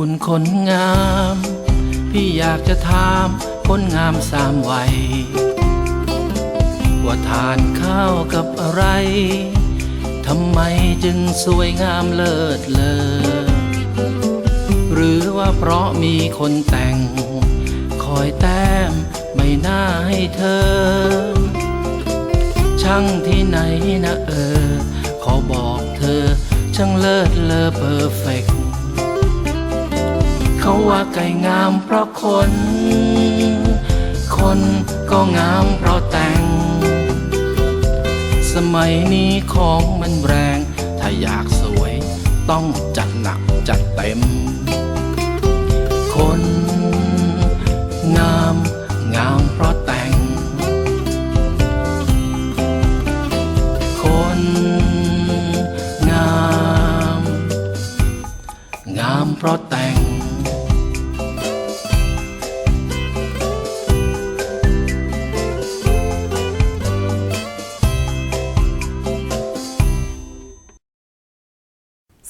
คุณคนงาม พี่อยากจะถามคนงามสามวัย ว่าทานข้าวกับอะไร ทำไมจึงสวยงามเลิศเลอ หรือว่าเพราะมีคนแต่ง คอยแต้มไม่น่าให้เธอ ช่างที่ไหนนะเออ ขอบอกเธอ ช่างเลิศเลอเพอร์เฟก เขาว่าไก่งามเพราะคน คนก็งามเพราะแต่ง สมัยนี้ของมันแรง ถ้าอยากสวยต้องจัดหนักจัดเต็ม คน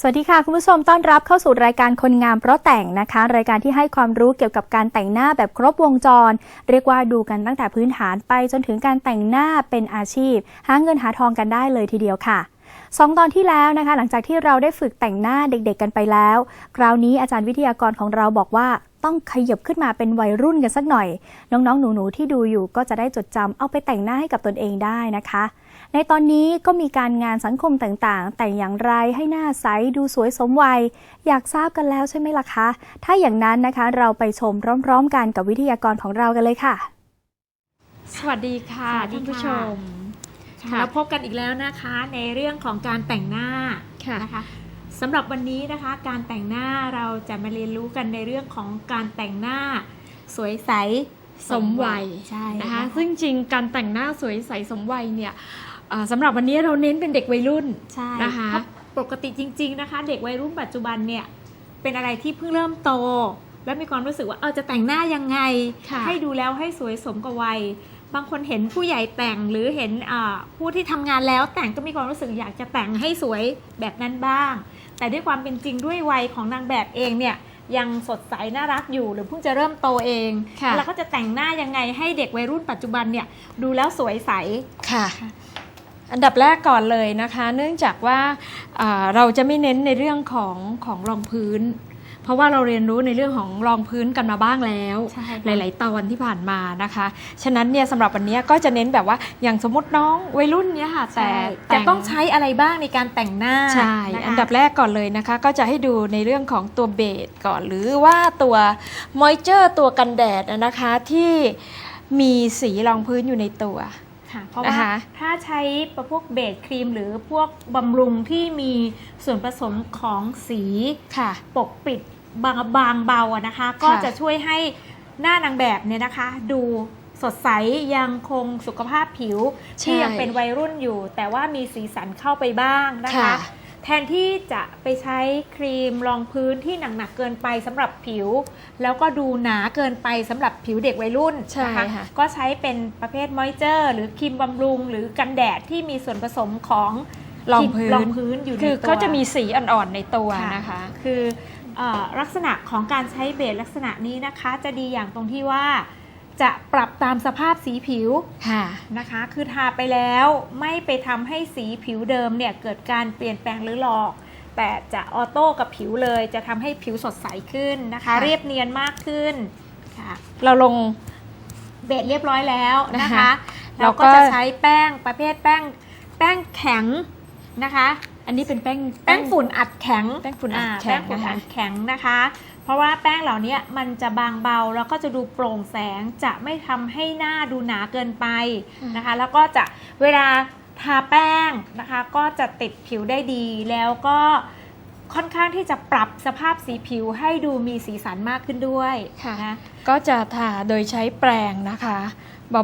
วัสดีค่ะ คุณผู้ชมต้อนรับเข้าสู่รายการคนงามเพราะแต่งนะคะ รายการที่ให้ความรู้เกี่ยวกับการแต่งหน้าแบบครบวงจร เรียกว่าดูกันตั้งแต่พื้นฐานไปจนถึงการแต่งหน้าเป็นอาชีพ หาเงินหาทองกันได้เลยทีเดียวค่ะ สองตอนที่แล้วนะคะ หลังจากที่เราได้ฝึกแต่งหน้าเด็กๆกันไปแล้ว คราวนี้อาจารย์วิทยากรของเราบอกว่าต้องขยับขึ้นมาเป็นวัยรุ่นกันสักหน่อย น้องๆ หนูๆ ที่ดูอยู่ก็จะได้จดจำเอาไปแต่งหน้าให้กับตนเองได้นะคะ ในตอนนี้ก็มีการงานสังคมต่างๆ แต่งอย่างไรให้หน้าใสดูสวยสมวัย อยากทราบกันแล้วใช่ไหมล่ะคะ ถ้าอย่างนั้นนะคะเราไปชมพร้อม ๆ กันกับวิทยากรของเรากันเลยค่ะ สวัสดีค่ะสวัสดีท่านผู้ชค่ะม ค่ะเราพบกันอีกแล้วนะคะในเรื่องของการแต่งหน้าค่ะนะคะสำหรับวันนี้นะคะ การแต่งหน้าเราจะมาเรียนรู้กันในเรื่องของการแต่งหน้าสวยใสสมวัยใช่นะคะ ซึ่งจริงการแต่งหน้าสวยใสสมวัยเนี่ยเอ่อสำหรับวันนี้เราเน้นเป็นเด็กวัยรุ่นใช่นะคะเพราะปกติจริง ๆนะคะ เด็กวัยรุ่นปัจจุบันเนี่ยเป็นอะไรที่เพิ่งเริ่มโต แล้วมีความรู้สึกว่าเออจะแต่งหน้ายังไงค่ะให้ดูแล้วให้สวยสมกับวัย บางคนเห็นผู้ใหญ่แต่งหรือเห็นอ่าผู้ที่ทำงานแล้วแต่งก็มีความรู้สึกอยากจะแต่งให้สวยแบบนั้นบ้าง แต่ด้วยความเป็นจริงด้วยวัยของนางแบบเองเนี่ยยังสดใสน่ารักอยู่หรือเพิ่งจะเริ่มโตเองค่ะแล้วก็จะแต่งหน้ายังไงให้เด็กวัยรุ่นปัจจุบันเนี่ยดูแล้วสวยใสค่ะอันดับแรกก่อนเลยนะคะ เนื่องจากว่าเอ่อเราจะไม่เน้นในเรื่องของของรองพื้น เพราะว่าเราเรียนรู้ในเรื่องของรองพื้นกันมาบ้างแล้วใช่ค่ะหลาย ๆ ตอนที่ผ่านมานะคะ ฉะนั้นเนี่ยสำหรับวันนี้ก็จะเน้นแบบว่าอย่างสมมติน้องวัยรุ่นเนี่ยค่ะแต่แต่งต้องใช้อะไรบ้างในการแต่งหน้าใช่นะคะอันดับแรกก่อนเลยนะคะ ก็จะให้ดูในเรื่องของตัวเบสก่อน หรือว่าตัวมอยเจอร์ตัวกันแดดนะคะที่มีสีรองพื้นอยู่ในตัว ค่ะ เพราะว่านะคะถ้าใช้พวกเบสครีมหรือพวกบำรุงที่มีส่วนผสมของสีค่ะ ปกปิดบางบางเบาอะนะคะ ก็จะช่วยให้หน้านางแบบเนี่ยนะคะ ดูสดใสยังคงสุขภาพผิวใช่ที่ยังเป็นวัยรุ่นอยู่ แต่ว่ามีสีสันเข้าไปบ้างนะคะค่ะ แทนที่จะไปใช้ครีมรองพื้นที่หนักๆเกินไปสำหรับผิว แล้วก็ดูหนาเกินไปสำหรับผิวเด็กวัยรุ่นใช่นะคะค่ะก็ใช้เป็นประเภทมอยเจอร์ หรือครีมบำรุง หรือกันแดดที่มีส่วนผสมของรองพื้นรองพื้นอยู่ในคือตัวเขาจะมีสีอ่อนๆในตัวนะคะ คือเออลักษณะของการใช้เบสลักษณะนี้นะคะ จะดีอย่างตรงที่ว่า จะปรับตามสภาพสีผิวค่ะนะคะ คือทาไปแล้วไม่ไปทำให้สีผิวเดิมเนี่ยเกิดการเปลี่ยนแปลงหรือหลอก แต่จะออโต้กับผิวเลย จะทำให้ผิวสดใสขึ้นนะคะค่ะเรียบเนียนมากขึ้นค่ะเราลงเบสเรียบร้อยแล้วนะนะคะคะ เราเราก็ก็จะใช้แป้งประเภทแป้งแป้งแข็งนะคะ อันนี้เป็นแป้งแป้งฝุ่นอัดแข็งแป้งฝุ่นอัดาแข็งแป้งฝุ่นนะคะอัดแข็งนะคะ เพราะว่าแป้งเหล่านี้มันจะบางเบาแล้วก็จะดูโปร่งแสงจะไม่ทำให้หน้าดูหนาเกินไปนะคะ แล้วก็จะเวลาทาแป้งนะคะ ก็จะติดผิวได้ดีแล้วก็ค่อนข้างที่จะปรับสภาพสีผิวให้ดูมีสีสันมากขึ้นด้วยค่ะนะก็จะทาโดยใช้แปรงนะคะ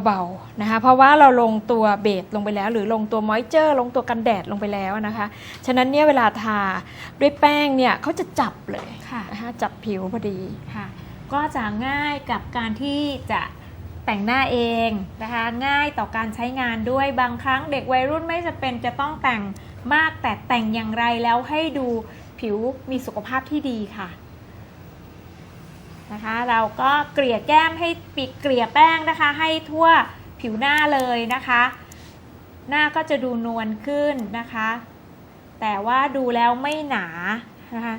เบาๆนะคะเพราะว่าเราลงตัวเบสลงไปแล้ว หรือลงตัวมอยเจอร์ลงตัวกันแดดลงไปแล้วนะคะ ฉะนั้นเนี่ยเวลาทาด้วยแป้งเนี่ยเขาจะจับเลยะนะคะจับผิวพอดีค่ะ ก็จะง่ายกับการที่จะแต่งหน้าเองนะคะง่ายต่อการใช้งานด้วยบางครั้งเด็กวัยรุ่นไม่จะเป็นจะต้องแต่งมากแต่แต่งอย่างไรแล้วให้ดูผิวมีสุขภาพที่ดีค่ะ นะคะ เราก็เกลี่ยแก้มให้ปีกเกลี่ยแป้งนะคะ ให้ทั่วผิวหน้าเลยนะคะ หน้าก็จะดูนวลขึ้นนะคะ แต่ว่าดูแล้วไม่หนานะคะ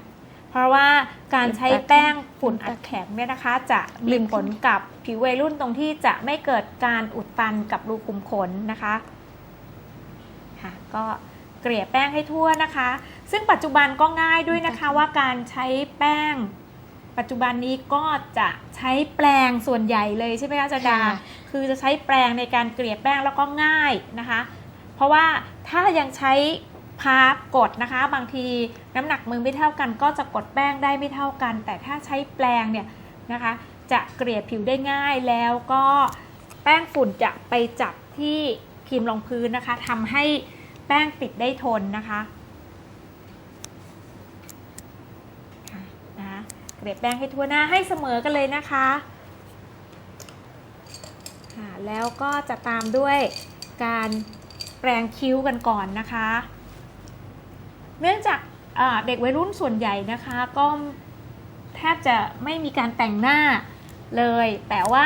เพราะว่าการใช้แป้งฝุ่นอัดแข็งเนี่ยนะคะ จะมีผลกับผิววัยรุ่นตรงที่จะไม่เกิดการอุดตันกับรูขุมขนนะคะค่ะก็เกลี่ยแป้งให้ทั่วนะคะ ซึ่งปัจจุบันก็ง่ายด้วยนะคะว่าการใช้แป้ง ปัจจุบันนี้ก็จะใช้แปรงส่วนใหญ่เลยใช่ไหมคะอาจารย์ดาค่ะคือจะใช้แปรงในการเกลี่ยแป้งแล้วก็ง่ายนะคะ เพราะว่าถ้ายังใช้พาร์กดนะคะ บางทีน้ำหนักมือไม่เท่ากัน ก็จะกดแป้งได้ไม่เท่ากัน แต่ถ้าใช้แปรงเนี่ยนะคะ จะเกลี่ยผิวได้ง่ายแล้วก็แป้งฝุ่นจะไปจับที่ครีมรองพื้นนะคะทำให้แป้งติดได้ทนนะคะค่ะนะคะ เกลี่ยแป้งให้ทั่วหน้าให้เสมอกันเลยนะคะแล้วก็จะตามด้วยการแปรงคิ้วกันก่อนนะคะ เนื่องจากาเด็กวัยรุ่นส่วนใหญ่นะคะก็แทบจะไม่มีการแต่งหน้าเลย แต่ว่า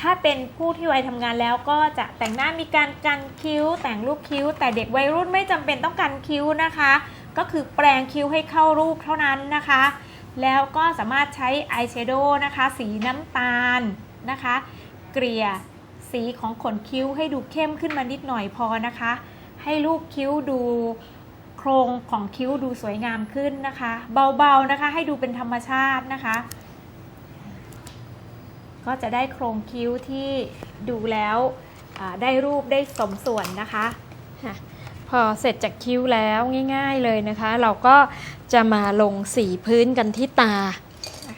ถ้าเป็นผู้ที่วัยทำงานแล้วก็จะแต่งหน้ามีการกันคิ้ว แต่งรูปคิ้ว แต่เด็กวัยรุ่นไม่จำเป็นต้องกันคิ้วนะคะ ก็คือแปรงคิ้วให้เข้ารูปเท่านั้นนะคะ แล้วก็สามารถใช้อายแชโดว์นะคะ สีน้ำตาลนะคะ เกลี่ยสีของขนคิ้วให้ดูเข้มขึ้นมานิดหน่อยพอนะคะ ให้รูปคิ้วดูโครงของคิ้วดูสวยงามขึ้นนะคะ เบาๆนะคะ ให้ดูเป็นธรรมชาตินะคะ ก็จะได้โครงคิ้วที่ดูแล้วได้รูปได้สมส่วนนะคะค่ะ พอเสร็จจากคิ้วแล้วง่าย ๆเลยนะคะ เราก็จะมาลงสีพื้นกันที่ตา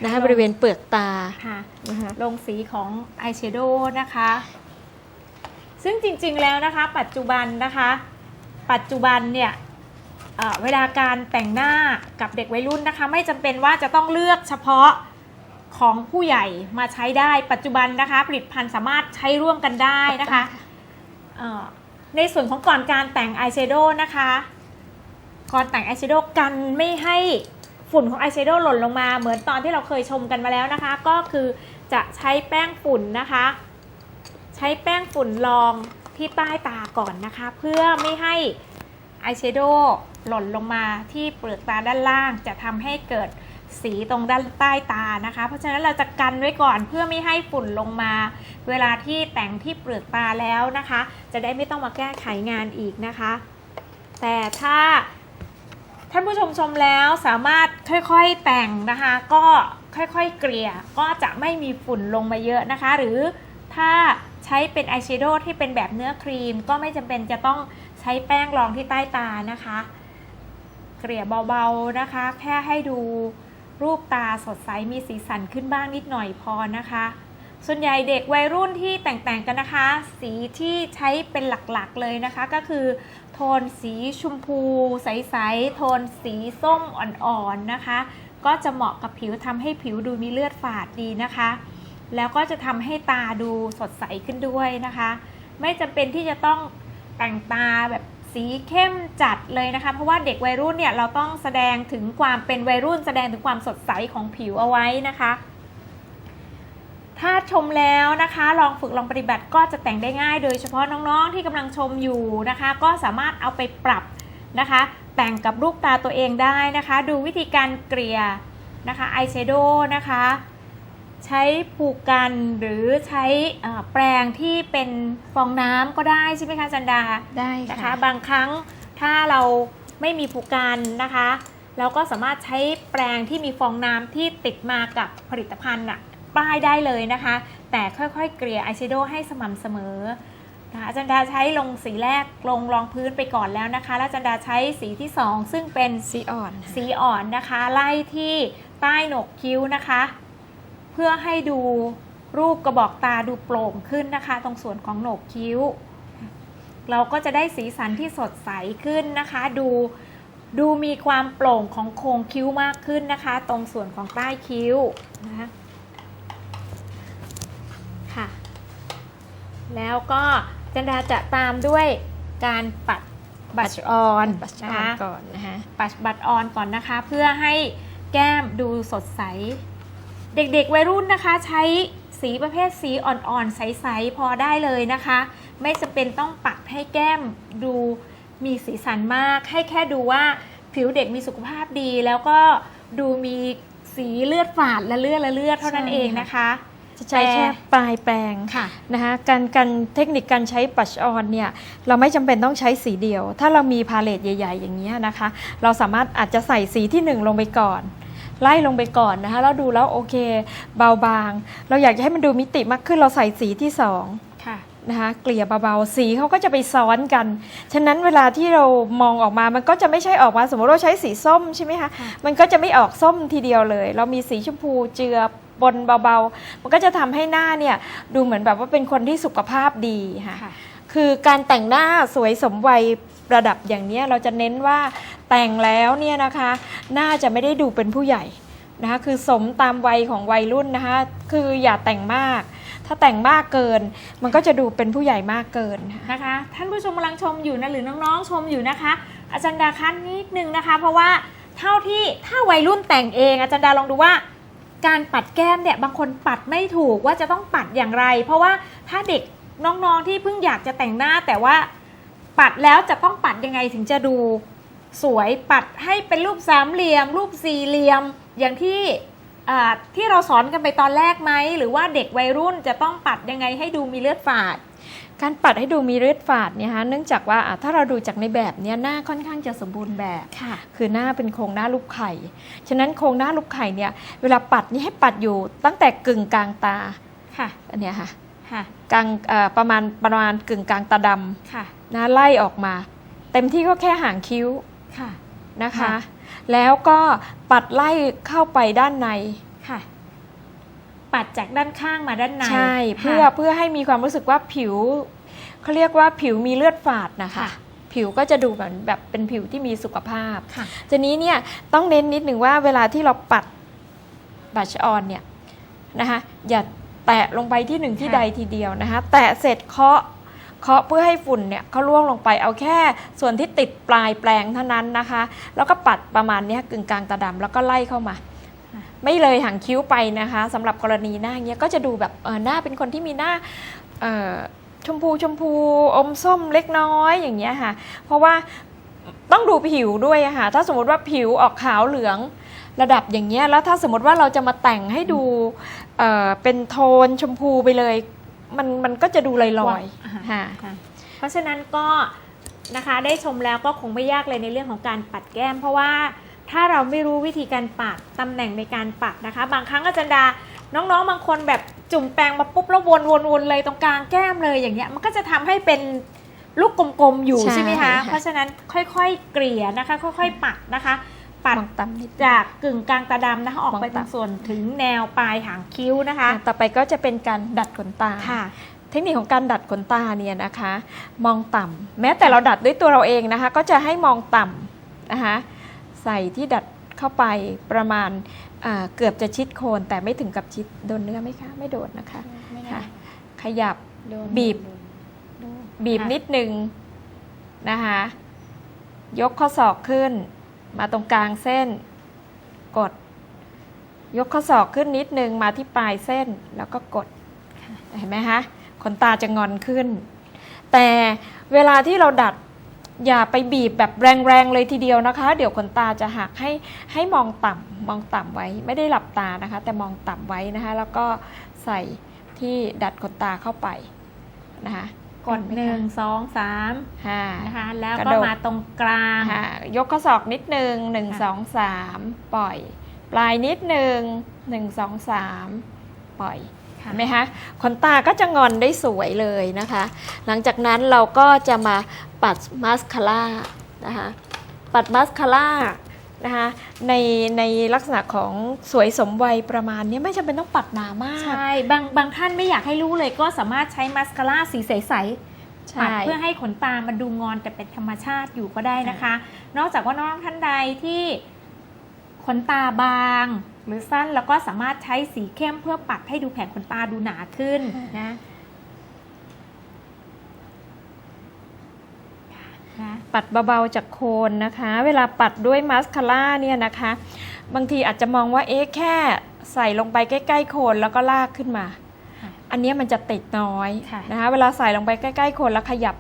นะคะบริเวณเปลือกตาค่ะนะคะลงสีของอายแชโดว์นะคะ ซึ่งจริงๆแล้วนะคะ ปัจจุบันนะคะ ปัจจุบันเนี่ยเอ่อเวลาการแต่งหน้ากับเด็กวัยรุ่นนะคะ ไม่จำเป็นว่าจะต้องเลือกเฉพาะของผู้ใหญ่มาใช้ได้ปัจจุบันนะคะ ผลิตภัณฑ์สามารถใช้ร่วมกันได้นะคะเอ่อ ในส่วนของก่อนการแต่งอายแชโดว์นะคะ ก่อนแต่งอายแชโดว์กันไม่ให้ฝุ่นของอายแชโดว์หล่นลงมา เหมือนตอนที่เราเคยชมกันมาแล้วนะคะ ก็คือจะใช้แป้งฝุ่นนะคะ ใช้แป้งฝุ่นรองที่ใต้ตาก่อนนะคะ เพื่อไม่ให้อายแชโดว์หล่นลงมาที่เปลือกตาด้านล่าง จะทำให้เกิด สีตรงด้านใต้ตานะคะ เพราะฉะนั้นเราจะกันไว้ก่อนเพื่อไม่ให้ฝุ่นลงมา เวลาที่แต่งที่เปลือกตาแล้วนะคะ จะได้ไม่ต้องมาแก้ไขงานอีกนะคะ แต่ถ้าท่านผู้ชมชมแล้วสามารถค่อยๆแต่งนะคะ ก็ค่อยๆเกลี่ยก็จะไม่มีฝุ่นลงมาเยอะนะคะ หรือถ้าใช้เป็นอายแชโดว์ที่เป็นแบบเนื้อครีม ก็ไม่จำเป็นจะต้องใช้แป้งรองที่ใต้ตานะคะ เกลี่ยเบาๆนะคะ แค่ให้ดู รูปตาสดใสมีสีสันขึ้นบ้างนิดหน่อยพอนะคะ ส่วนใหญ่เด็กวัยรุ่นที่แต่งๆกันนะคะ สีที่ใช้เป็นหลักๆเลยนะคะ ก็คือ โทนสีชมพู ใสๆโทนสีส้มอ่อนๆนะคะ ก็จะเหมาะกับผิวทำให้ผิวดูมีเลือดฝาดดีนะคะ แล้วก็จะทำให้ตาดูสดใสขึ้นด้วยนะคะ ไม่จำเป็นที่จะต้องแต่งตาแบบ สีเข้มจัดเลยนะคะ เพราะว่าเด็กวัยรุ่นเนี่ยเราต้องแสดงถึงความเป็นวัยรุ่น แสดงถึงความสดใสของผิวเอาไว้นะคะ ถ้าชมแล้วนะคะ ลองฝึกลองปฏิบัติก็จะแต่งได้ง่าย โดยเฉพาะน้องๆที่กำลังชมอยู่นะคะ ก็สามารถเอาไปปรับนะคะ แต่งกับรูปตาตัวเองได้นะคะ ดูวิธีการเกลี่ยนะคะอายแชโดว์นะคะ ช้ผูกกันหรือใช้เอ่อแปรงที่เป็นฟองน้ำก็ได้ใช่ไหมคะจันดาได้นะคะค่ะบางครั้งถ้าเราไม่มีผูกกันนะคะ เราก็สามารถใช้แปรงที่มีฟองน้ำที่ติดมากับผลิตภัณฑ์อะป้ายได้เลยนะคะ แต่ค่อยๆ เกลี่ยอายแชโดว์ให้สม่ำเสมอนะคะอาจารย์ดาใช้ลงสีแรกลงรองพื้นไปก่อนแล้วนะคะ แล้วอาจารย์ดาใช้สีที่ 2 ซึ่งเป็นสีอ่อนค่ะสีอ่อนนะคะ ไล่ที่ใต้โหนกคิ้วนะคะ เพื่อให้ดูรูปกระบอกตาดูโปร่งขึ้นนะคะ ตรงส่วนของโหนกคิ้ว เราก็จะได้สีสันที่สดใสขึ้นนะคะ ดูดูมีความโปร่งของโครงคิ้วมากขึ้นนะคะ ตรงส่วนของใต้คิ้วนะคะค่ะ แล้วก็จันดาจะตามด้วยการปัดบัชออนบัชนะออนคะก่อนนะคะปัดบัตรออนก่อนนะคะ เพื่อให้แก้มดูสดใส เด็กๆวัยรุ่นนะคะใช้สีประเภทสีอ่อนๆ ใสๆ พอได้เลยนะคะ ไม่จำเป็นต้องปัดให้แก้มดูมีสีสันมาก ให้แค่ดูว่าผิวเด็กมีสุขภาพดี แล้วก็ดูมีสีเลือดฝาดและเลือดและเลือดเท่านั้นใช่เองนะคะ จะใช้แค่ปลายแปรงค่ะนะคะการการเทคนิคการใช้ปัชออนเนี่ยเราไม่จำเป็นต้องใช้สีเดียว ถ้าเรามีพาเลตใหญ่ ๆ อย่างนี้ยนะคะ เราสามารถอาจจะใส่สีที่ 1 ลงไปก่อน ไล่ลงไปก่อนนะคะแล้วดูแล้วโอเคเบาบาง เราอยากจะให้มันดูมิติมากขึ้นเราใส่สีที่สองค่ะนะคะเกลี่ยเบาๆสีเขาก็จะไปซ้อนกัน ฉะนั้นเวลาที่เรามองออกมามันก็จะไม่ใช่ออกมาสมมติเราใช้สีส้มใช่ไหมคะค่ะมันก็จะไม่ออกส้มทีเดียวเลย เรามีสีชมพูเจือบนเบาๆ มันก็จะทำให้หน้าเนี่ยดูเหมือนแบบว่าเป็นคนที่สุขภาพดีค่ะค่ะคือการแต่งหน้าสวยสมวัย ระดับอย่างนี้เราจะเน้นว่าแต่งแล้วเนี่ยนะคะน้าจะไม่ได้ดูเป็นผู้ใหญ่นะคะคือสมตามวัยของวัยรุ่นนะคะคืออย่าแต่งมาก ถ้าแต่งมากเกิน มันก็จะดูเป็นผู้ใหญ่มากเกินนะคะ ท่านผู้ชมกำลังชมอยู่นะหรือน้องๆชมอยู่นะคะ อาจารย์ดาคันนิดนึงนะคะ เพราะว่าเท่าที่ถ้าวัยรุ่นแต่งเอง อาจารย์ดาลองดูว่าการปัดแก้มเนี่ยบางคนปัดไม่ถูกว่าจะต้องปัดอย่างไร เพราะว่าถ้าเด็กน้องๆที่เพิ่งอยากจะแต่งหน้าแต่ว่า ปัดแล้วจะต้องปัดยังไงถึงจะดูสวยปัดให้เป็นรูปสามเหลี่ยม รูปสี่เหลี่ยม อย่างที่อ่าที่เราสอนกันไปตอนแรกไหม หรือว่าเด็กวัยรุ่นจะต้องปัดยังไงให้ดูมีเลือดฝาด การปัดให้ดูมีเลือดฝาดเนี่ยฮะเนื่องจากว่าอะถ้าเราดูจากในแบบเนี้ยหน้าค่อนข้างจะสมบูรณ์แบบค่ะคือหน้าเป็นโครงหน้ารูปไข่ ฉะนั้นโครงหน้ารูปไข่เนี่ยเวลาปัดนี่ให้ปัดอยู่ตั้งแต่กึ่งกลางตาค่ะอันเนี้ยค่ะ ค่ะกลางเอ่อประมาณประมาณกึ่งกลางตาดค่ะำนะไล่ออกมา เต็มที่ก็แค่หางคิ้วค่ะนะคะค่ะแล้วก็ปัดไล่เข้าไปด้านในค่ะ ปัดจากด้านข้างมาด้านในใช่เพื่อค่ะเพื่อให้มีความรู้สึกว่าผิวเขาเรียกว่าผิวมีเลือดฝาดนะคะค่ะผิวก็จะดูเหมือนแบบเป็นผิวที่มีสุขภาพค่ะทีนี้เนี่ยต้องเน้นนิดหนึ่งว่าเวลาที่เราปัดบัชออนเนี่ยนะคะอย่า แตะลงไปที่หนึ่งที่ค่ะใดทีเดียวนะคะ แตะเสร็จเคาะเคาะเพื่อให้ฝุ่นเนี่ยเขาล่วงลงไปเอาแค่ส่วนที่ติดปลายแปลงเท่านั้นนะคะ แล้วก็ปัดประมาณเนี้ยกึ่งกลางตาดำแล้วก็ไล่เข้ามา ไม่เลยหางคิ้วไปนะคะสำหรับกรณีหน้าเงี้ยก็จะดูแบบเออหน้าเป็นคนที่มีหน้าเอ่อชมพูชมพูอมส้มเล็กน้อยอย่างเงี้ยค่ะ เพราะว่าต้องดูผิวด้วยอะค่ะ ถ้าสมมติว่าผิวออกขาวเหลืองระดับอย่างเงี้ยแล้วถ้าสมมติว่าเราจะมาแต่งให้ดู เอ่อเป็นโทนชมพูไปเลย มันมันก็จะดูลอยอ่าๆค่ะ ค่ะเพราะฉะนั้นก็นะคะได้ชมแล้วก็คงไม่ยากเลยในเรื่องของการปัดแก้ม เพราะว่าถ้าเราไม่รู้วิธีการปัดตำแหน่งในการปัดนะคะ บางครั้งอาจารย์ดาน้องๆ บางคนแบบจุ่มแปรงมาปุ๊บแล้ววนๆๆเลยตรงกลางแก้มเลยอย่างเงี้ยมันก็จะทำให้เป็นลูกกลมๆอยู่ใช่ใช่ไหมคะ ค่ะ เพราะฉะนั้นค่อยๆเกลี่ยนะคะ ค่อยๆปัดนะคะ ปัดมองต่ำนิดจากกึ่งกลางตาดำนะคะออกไปมองตรต่ำงส่วนถึงแนวปลายหางคิ้วนะคะอะต่อไปก็จะเป็นการดัดขนตาค่ะเทคนิคของการดัดขนตาเนี่ยนะคะ มองต่ำแม้แต่เราดัดด้วยตัวเราเองนะคะ ก็จะให้มองต่ำนะคะใส่ที่ดัดเข้าไปประมาณอ่าเกือบจะชิดโคน แต่ไม่ถึงกับชิดโดนเนื้อไหมคะ ไม่โดนนะคะค่ะขยับบีบบีบค่ะนิดนึงนะคะยกข้อศอกขึ้น มาตรงกลางเส้น กด ยกข้อศอกขึ้นนิดนึงมาที่ปลายเส้นแล้วก็กดเห็นไหมคะขนตาจะงอนขึ้น แต่เวลาที่เราดัดอย่าไปบีบแบบแรงๆเลยทีเดียวนะคะ เดี๋ยวขนตาจะหักให้ให้มองต่ำมองต่ำไว้ไม่ได้หลับตานะคะ แต่มองต่ำไว้นะคะ แล้วก็ใส่ที่ดัดขนตาเข้าไปนะคะ กดหนึ่งสองสามห้านะคะแล้วกระก็โดดมาตรงกลางค่ะยกข้อศอกนิดนึงหนึ่งค่ะสองสามปล่อย ปลายนิดนึงหนึ่งสองสามปล่อยค่ะเห็นไหมคะขนตาก็จะงอนได้สวยเลยนะคะ หลังจากนั้นเราก็จะมาปัดมาสคาร่านะคะปัดมาสคาร่า นะคะในในลักษณะของสวยสมวัยประมาณนี้ไม่จำเป็นต้องปัดหนามาก ใช่ บางบางท่านไม่อยากให้รู้เลยก็สามารถใช้มาสคาร่าสีใสๆปัดใช่เพื่อให้ขนตามันดูงอนแต่เป็นธรรมชาติอยู่ก็ได้นะคะ นอกจากว่าน้องท่านใดที่ขนตาบางหรือสั้นแล้วก็สามารถใช้สีเข้มเพื่อปัดให้ดูแผ่นขนตาดูหนาขึ้นนะ นะปัดเบาๆจากโคนนะคะ เวลาปัดด้วยมาสคาร่าเนี่ยนะคะ บางทีอาจจะมองว่าเอ๊ะแค่ใส่ลงไปใกล้ๆโคนแล้วก็ลากขึ้นมาค่ะอันเนี้ยมันจะติดน้อยค่ะนะคะ เวลาใส่ลงไปใกล้ๆโคนแล้วขยับ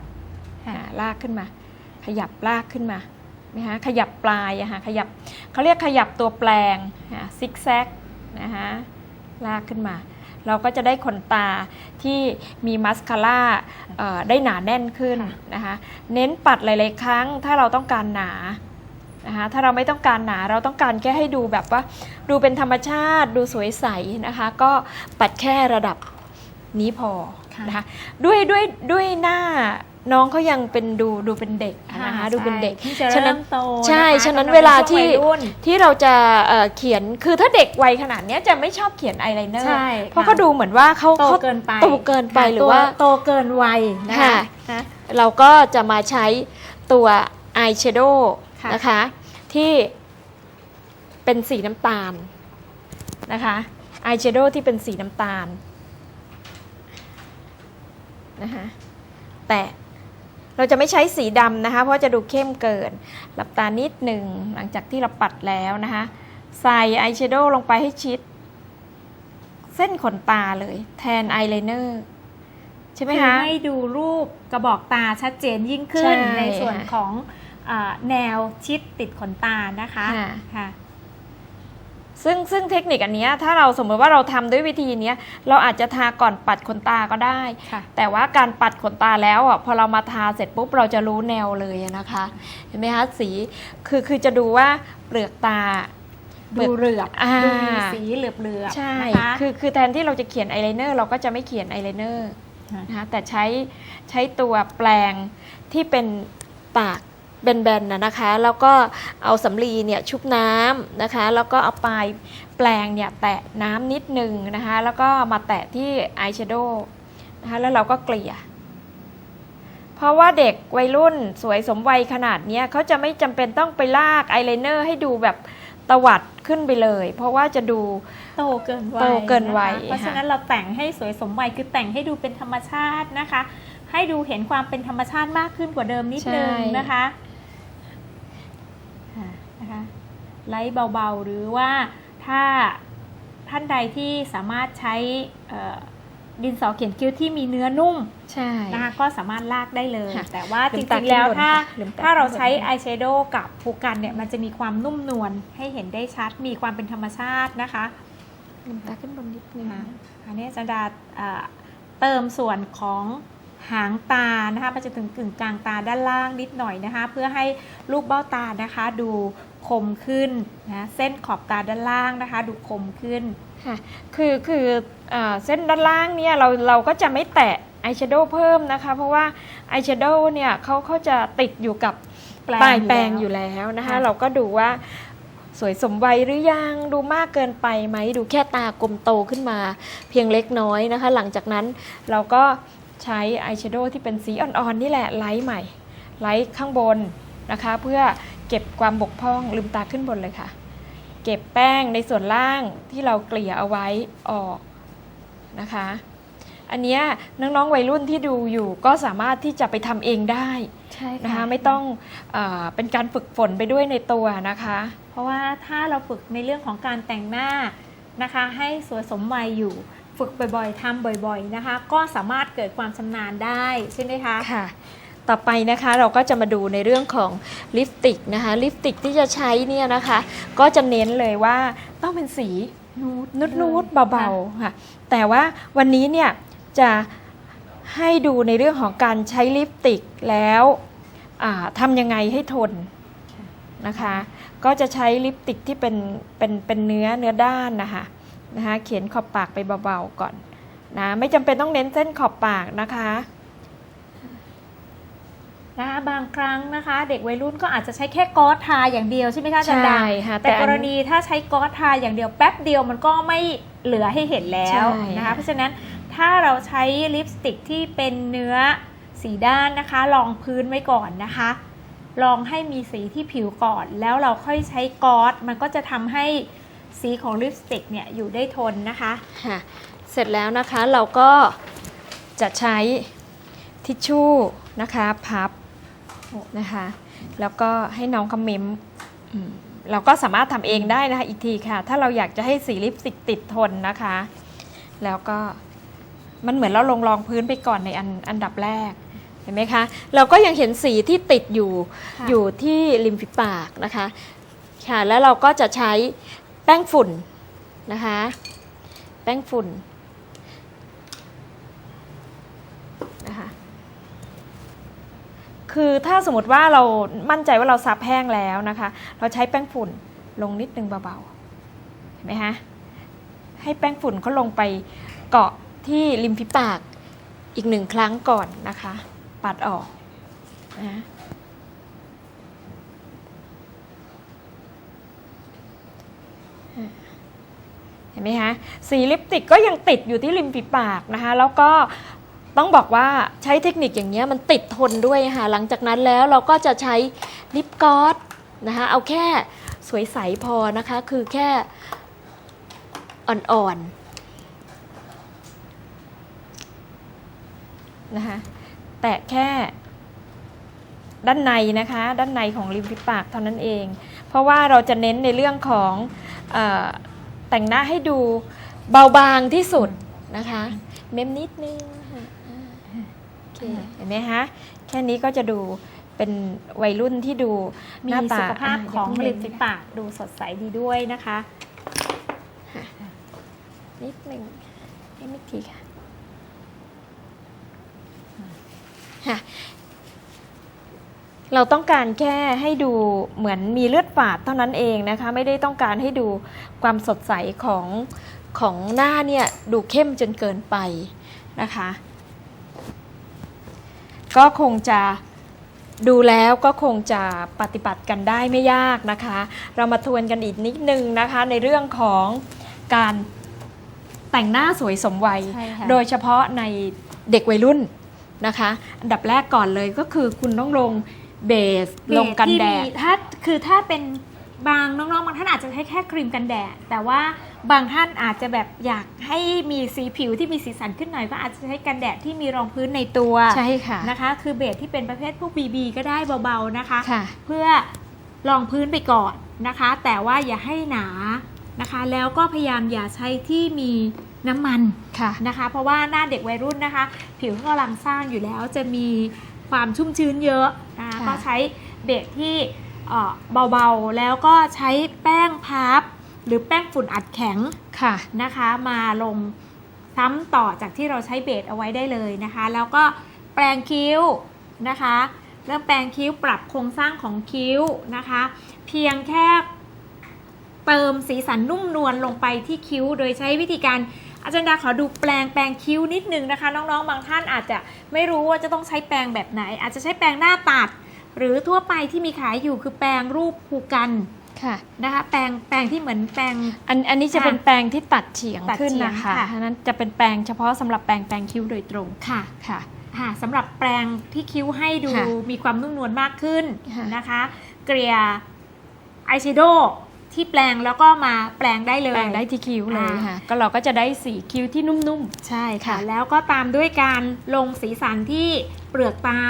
ค่ะอ่าลากขึ้นมา ขยับลากขึ้นมานะคะขยับปลายอะค่ะขยับเขาเรียกขยับตัวแปลงซิกแซกนะคะลากขึ้นมา เราก็จะได้ขนตาที่มีมัสคาร่าเอ่อได้หนาแน่นขึ้นค่ะนะคะเน้นปัดหลาย ๆ ครั้งถ้าเราต้องการหนานะคะถ้าเราไม่ต้องการหนาเราต้องการแค่ให้ดูแบบว่า ดูเป็นธรรมชาติดูสวยใสนะคะก็ปัดแค่ระดับนี้พอค่ะนะคะด้วยด้วยด้วยหน้า น้องเขายังเป็นดูดูเป็นเด็กนะคะดูเป็นเด็กใช่ที่จะฉะนั้เริ่นมโตใช่นะคะฉะนั้นกำลังเวลาป็นช่ที่งวัยรุ่นที่เราจะเอ่อเขียนคือถ้าเด็กวัยขนาดเนี้ยจะไม่ชอบเขียนอายไลเนอร์ใช่เพราะค่ะเขาดูเหมือนว่าเขาโตเขาเกินไปโตเกินไปค่ะหรือว่าโตโตเกินวัยนะค่ะคะนะเราก็จะมาใช้ตัวอายแชโดว์ค่ะนะคะที่เป็นสีน้ำตาลนะคะอายแชโดว์ที่เป็นสีน้ำตาลนะคะแต่ เราจะไม่ใช้สีดำนะคะ เพราะจะดูเข้มเกิน หลับตานิดหนึ่งหลังจากที่เราปัดแล้วนะคะ ใส่อายแชโดว์ลงไปให้ชิด เส้นขนตาเลย แทนอายไลเนอร์ใช่ไหมคือคะให้ดูรูปกระบอกตาชัดเจนยิ่งขึ้นใช่ในส่วนค่ะของอาแนวชิดติดขนตานะคะค่ะค่ะ ซึ่งซึ่งเทคนิคอันเนี้ยถ้าเราสมมติว่าเราทำด้วยวิธีเนี้ยเราอาจจะทาก่อนปัดขนตาก็ได้ค่ะแต่ว่าการปัดขนตาแล้วอะพอเรามาทาเสร็จปุ๊บเราจะรู้แนวเลยอะนะคะ เห็นไหมคะสีคือคือจะดูว่าเปลือกตาดูเหลือบอ่าดูมีสีเหลือบเหลือบใช่นะคะคือคือแทนที่เราจะเขียนอายไลเนอร์เราก็จะไม่เขียนอายไลเนอร์ค่ะนะคะแต่ใช้ใช้ตัวแปลงที่เป็นปาก แบนๆนะนะคะ แล้วก็เอาสำลีเนี่ยชุบน้ำนะคะ แล้วก็เอาปลายแปลงเนี่ยแตะน้ำนิดนึงนะคะ แล้วก็มาแตะที่อายแชโดว์นะคะ แล้วเราก็เกลี่ย เพราะว่าเด็กวัยรุ่นสวยสมวัยขนาดเนี้ยเขาจะไม่จำเป็นต้องไปลากอายไลเนอร์ให้ดูแบบตวัดขึ้นไปเลย เพราะว่าจะดูโตเกินวัยโตเกินวัยะคะเพราะค่ะฉะนั้นเราแต่งให้สวยสมวัยคือแต่งให้ดูเป็นธรรมชาตินะคะ ให้ดูเห็นความเป็นธรรมชาติมากขึ้นกว่าเดิมนิดนึงนะคะค่ะ นะคะไลท์เบาๆ หรือว่าถ้าท่านใดที่สามารถใช้เอ่อดินสอเขียนคิ้วที่มีเนื้อนุ่มใช่นะคะก็สามารถลากได้เลยค่ะแต่ว่าลืจมตาริงๆแล้วขึ้นบนถ้าค่ะลืมตาถ้าเราขึ้นบนใช้อายแชโดว์กับภูกันเนี่ยมันจะมีความนุ่มนวลให้เห็นได้ชัดมีความเป็นธรรมชาตินะคะลืมตาขึ้นบนนิดนึงนะคะอันนี้อาจะดาเอ่อเติมส่วนของ หางตานะคะไปจนถึงกึ่งกลางตาด้านล่างนิดหน่อยนะคะ เพื่อให้ลูกเบ้าตานะคะ ดูคมขึ้นนะเส้นขอบตาด้านล่างนะคะ ดูคมขึ้นค่ะคือคือเออเส้นด้านล่างเนี่ยเราเราก็จะไม่แตะอายแชโดว์เพิ่มนะคะ เพราะว่าอายแชโดว์เนี่ยเขาเขาจะติดอยู่กับแปลงปลายแปรงออยู่ยู่แล้วแล้วนะคะค่ะเราก็ดูว่าสวยสมวัยหรือยังดูมากเกินไปไหมดูแค่ตากลมโตขึ้นมา เพียงเล็กน้อยนะคะ หลังจากนั้นเราก็ ใช้อายแชโดว์ที่เป็นสีอ่อนๆนี่แหละไลท์ใหม่ ไลท์ข้างบนนะคะ เพื่อเก็บความบกพร่องลืมตาขึ้นบนเลยค่ะ เก็บแป้งในส่วนล่างที่เราเกลี่ยเอาไว้ออกนะคะ อันเนี้ยน้องๆวัยรุ่นที่ดูอยู่ก็สามารถที่จะไปทำเองได้ใช่นะคะไม่ต้องเออเป็นการฝึกฝนไปด้วยในตัวนะคะ เพราะว่าถ้าเราฝึกในเรื่องของการแต่งหน้านะคะ ให้สวยสมวัยอยู่ ฝึกบ่อยๆทำบ่อยๆนะคะ ก็สามารถเกิดความชำนาญได้ใช่ไหมคะค่ะ ต่อไปนะคะเราก็จะมาดูในเรื่องของลิปสติกนะคะ ลิปสติกที่จะใช้เนี่ยนะคะ ก็จะเน้นเลยว่าต้องเป็นสีนูดนูดนูดเบาๆค่ะ แต่ว่าวันนี้เนี่ยจะให้ดูในเรื่องของการใช้ลิปสติกแล้วอ่าทำยังไงให้ทนนะคะ ก็จะใช้ลิปสติกที่เป็นเป็นเป็นเนื้อเนื้อด้านนะคะ นะคะเขียนขอบปากไปเบาๆก่อนนะไม่จำเป็นต้องเน้นเส้นขอบปากนะคะนะคะบางครั้งนะคะ เด็กวัยรุ่นก็อาจจะใช้แค่ก๊อซทาอย่างเดียวใช่ไหมคะอาจันดาใช่ค่ะแต่อันกรณีถ้าใช้ก๊อซทาอย่างเดียวแป๊บเดียวมันก็ไม่เหลือให้เห็นแล้วใช่นะคะค่ะเพราะฉะนั้นถ้าเราใช้ลิปสติกที่เป็นเนื้อสีด้านนะคะลองพื้นไว้ก่อนนะคะ ลองให้มีสีที่ผิวก่อน แล้วเราค่อยใช้ก๊อซมันก็จะทำให้ สีของลิปสติกเนี่ยอยู่ได้ทนนะคะค่ะเสร็จแล้วนะคะเราก็จะใช้ทิชชู่นะคะพับนะคะ แล้วก็ให้น้องคอมเมมอืมเราก็สามารถทำเองได้นะคะอีกทีค่ะ ถ้าเราอยากจะให้สีลิปสติกติดทนนะคะ แล้วก็มันเหมือนเราลงรองพื้นไปก่อนในอันอันดับแรกเห็นไหมคะ เราก็ยังเห็นสีที่ติดอยู่ค่ะอยู่ที่ริมฝีปากนะคะค่ะแล้วเราก็จะใช้ แป้งฝุ่นนะคะ แป้งฝุ่นนะคะคือถ้าสมมติว่าเรามั่นใจว่าเราซับแห้งแล้วนะคะ เราใช้แป้งฝุ่นลงนิดนึงเบาๆเห็นไหมคะให้แป้งฝุ่นเขาลงไปเกาะที่ริมฝีปากอีกหนึ่งครั้งก่อนนะคะ ปัดออกนะ เห็นไหมคะสีลิปติกก็ยังติดอยู่ที่ริมฝีปากนะคะ แล้วก็ต้องบอกว่าใช้เทคนิคอย่างเงี้ยมันติดทนด้วยค่ะหลังจากนั้นแล้วเราก็จะใช้ลิปกลอสนะคะเอาแค่สวยใสพอนะคะ คือแค่อ่อนๆนะคะแตะแค่ด้านในนะคะ ด้านในของริมฝีปากเท่านั้นเอง เพราะว่าเราจะเน้นในเรื่องของ แต่งหน้าให้ดูเบาบางที่สุดนะคะ เม้มนิดนึงค่ะอ่าโอเคเห็นไหมคะ แค่นี้ก็จะดูเป็นวัยรุ่นที่ดูมีหน้าตาสุขภาพของย่าริมฝีปากดูสดใสดีด้วยนะคะ นิดนึงให้นิดทีค่ะค่ะ เราต้องการแค่ให้ดูเหมือนมีเลือดฝาดเท่านั้นเองนะคะ ไม่ได้ต้องการให้ดูความสดใสของของหน้าเนี่ยดูเข้มจนเกินไปนะคะ ก็คงจะดูแล้วก็คงจะปฏิบัติกันได้ไม่ยากนะคะ เรามาทวนกันอีกนิดนึงนะคะ ในเรื่องของการแต่งหน้าสวยสมวัยใช่ค่ะโดยเฉพาะในเด็กวัยรุ่นนะคะ อันดับแรกก่อนเลยก็คือคุณต้องลง เบสลงกันแดที่ดมีถ้าคือถ้าเป็นบางน้องๆบางท่านอาจจะใช้แค่ครีมกันแดด แต่ว่าบางท่านอาจจะแบบอยากให้มีสีผิวที่มีสีสันขึ้นหน่อยก็อาจจะใช้กันแดดที่มีรองพื้นในตัวใช่ค่ะนะคะ คือเบสที่เป็นประเภทพวก BB ก็ได้เบาๆนะคะค่ะเพื่อรองพื้นไปก่อนนะคะ แต่ว่าอย่าให้หนานะคะ แล้วก็พยายามอย่าใช้ที่มีน้ำมันค่ะนะคะ เพราะว่าหน้าเด็กวัยรุ่นนะคะ ผิวที่กำลังสร้างอยู่แล้วจะมีความชุ่มชื้นเยอะ นะคะค่ะก็ใช้เบสที่เอ่อเบาๆ แล้วก็ใช้แป้งพับ หรือแป้งฝุ่นอัดแข็งค่ะนะคะ มาลงซ้ำต่อจากที่เราใช้เบสเอาไว้ได้เลยนะคะ แล้วก็แปรงคิ้วนะคะเริ่มแปรงคิ้วปรับโครงสร้างของคิ้วนะคะ เพียงแค่เติมสีสันนุ่มนวลลงไปที่คิ้ว โดยใช้วิธีการ อาจารย์ดาขอดูแปลงแปรงคิ้วนิดนึงนะคะ น้องๆ บางท่านอาจจะไม่รู้ว่าจะต้องใช้แปรงแบบไหน อาจจะใช้แปรงหน้าตัด หรือทั่วไปที่มีขายอยู่คือแปรงรูปภูกันค่ะนะคะแปรงแปรงที่เหมือนแปรงอันอันนี้จะค่ะเป็นแปรงที่ตัดเฉียงตัดขึ้นเฉียงนะคะค่ะอันนั้นจะเป็นแปรงเฉพาะสำหรับแปรงแปรงคิ้วโดยตรงค่ะค่ะค่ะสำหรับแปรงที่คิ้วให้ดูค่ะมีความนุ่มนวลมากขึ้นค่ะนะคะ เกลี่ยอายแชโดว์ ที่แปรงแล้วก็มาแปรงได้เลย แปรงได้ที่คิ้วเลยอ่าค่ะ ก็เราก็จะได้สีคิ้วที่นุ่มใช่ค่ะค่ะ แล้วก็ตามด้วยการลงสีสันที่เปลือกตา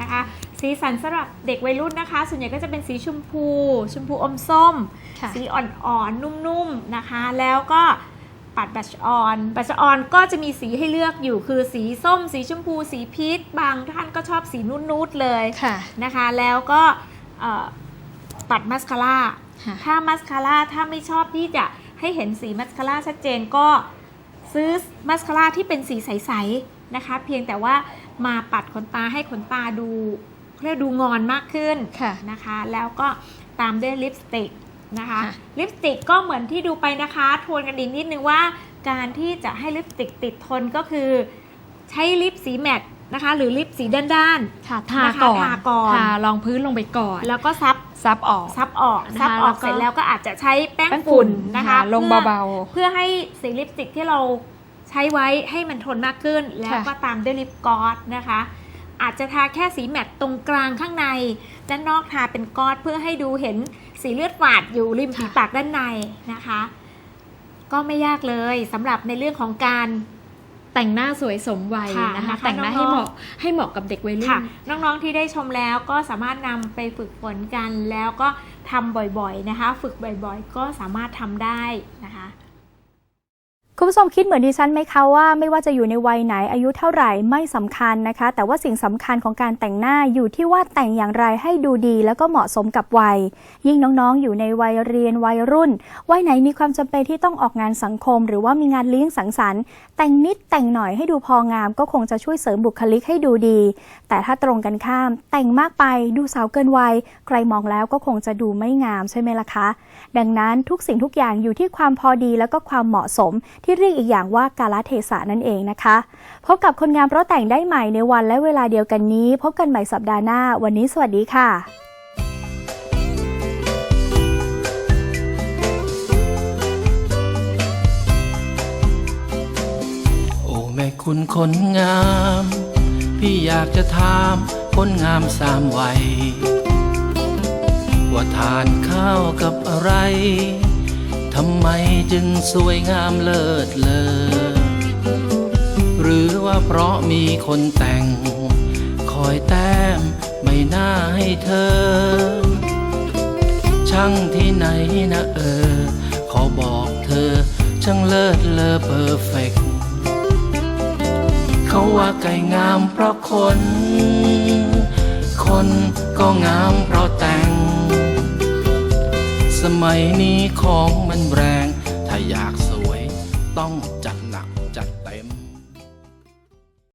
นะคะ สีสันสำหรับเด็กวัยรุ่นนะคะ ส่วนใหญ่ก็จะเป็นสีชมพู ชมพูอมส้มๆค่ะสีอ่อนๆ นุ่มๆ นะคะ แล้วก็ปัดบัชออน บัชออนก็จะมีสีให้เลือกอยู่คือสีส้ม สีชมพู สีพีช บางท่านก็ชอบสีนูดๆเลยค่ะนะคะ แล้วก็เอ่อปัดมัสคาร่าค่ะ ถ้ามัสคาร่าถ้าไม่ชอบที่จะให้เห็นสีมัสคาร่าชัดเจนก็ซื้อมัสคาร่าที่เป็นสีใสๆนะคะ เพียงแต่ว่ามาปัดขนตาให้ขนตาดูเรียกดูงอนมากขึ้นค่ะนะคะ แล้วก็ตามด้วยลิปสติกนะคะค่ะลิปสติกก็เหมือนที่ดูไปนะคะ ทวนกันอีกนิดนึงว่าการที่จะให้ลิปสติกติดทนก็คือ ใช้ลิปสีแมตต์นะคะ หรือลิปสีด้านค่ะทานะคะก่อนทาก่อนทารองพื้นลงไปก่อนๆแล้วก็ซับ ซับออก ซับออกนะคะซับออกแล้วก็เสร็จแล้วก็อาจจะใช้แป้งแป้งฝุ่ฝุ่นนนะคะค่ะลงพื่อเบาเพื่อให้สีลิปสติกที่เราใช้ไว้ให้มันทนมากขึ้น แล้วค่ะก็ตามด้วยลิปกลอสนะคะ อาจจะทาแค่สีแมตต์ตรงกลางข้างใน ด้านนอกทาเป็นกลอสเพื่อให้ดูเห็นสีเลือดฝาดอยู่ริมฝีปากด้านในนะคะ ก็ไม่ยากเลยสำหรับในเรื่องของการ แต่งหน้าสวยสมวัยค่ะนะคะนะคะ แต่งหน้าน้องๆให้เหมาะให้เหมาะกับเด็กวัยรุ่ค่ะนน้องๆที่ได้ชมแล้วก็สามารถนำไปฝึกฝนกันแล้วก็ทำบ่อยๆนะคะ ฝึกบ่อยๆ ก็สามารถทำได้นะคะคุณผู้ชมคิดเหมือนดิฉันไหมคะว่าไม่ว่าจะอยู่ในวัยไหนอายุเท่าไหร่ไม่สำคัญนะคะ แต่ว่าสิ่งสำคัญของการแต่งหน้าอยู่ที่ว่าแต่งอย่างไรให้ดูดี แล้วก็เหมาะสมกับวัย ยิ่งน้องๆ อยู่ในวัยเรียนวัยรุ่นวัยไหนมีความจำเป็นที่ต้องออกงานสังคม หรือว่ามีงานเลี้ยงสังสรรค์ แต่งนิดแต่งหน่อยให้ดูพองามก็คงจะช่วยเสริมบุคลิกให้ดูดี แต่ถ้าตรงกันข้าม แต่งมากไปดูสาวเกินวัย ใครมองแล้วก็คงจะดูไม่งามใช่ไหมล่ะคะ ดังนั้นทุกสิ่งทุกอย่างอยู่ที่ความพอดีแล้วก็ความเหมาะสม ที่เรียกอีกอย่างว่ากาลเทศะนั่นเองนะคะ พบกับคนงามเพราะแต่งได้ใหม่ในวันและเวลาเดียวกันนี้ พบกันใหม่สัปดาห์หน้า วันนี้สวัสดีค่ะ คุณคนงาม พี่อยากจะถามคนงามสามวัย ว่าทานข้าวกับอะไร ทำไมจึงสวยงามเลิศเลอ หรือว่าเพราะมีคนแต่ง คอยแต้มไม่น่าให้เธอ ช่างที่ไหนนะเออ ขอบอกเธอ ช่างเลิศเลอเพอร์เฟก เขาว่าไก่งามเพราะคน คนก็งามเพราะแต่ง สมัยนี้ของมันแรงถ้าอยากสวยต้อง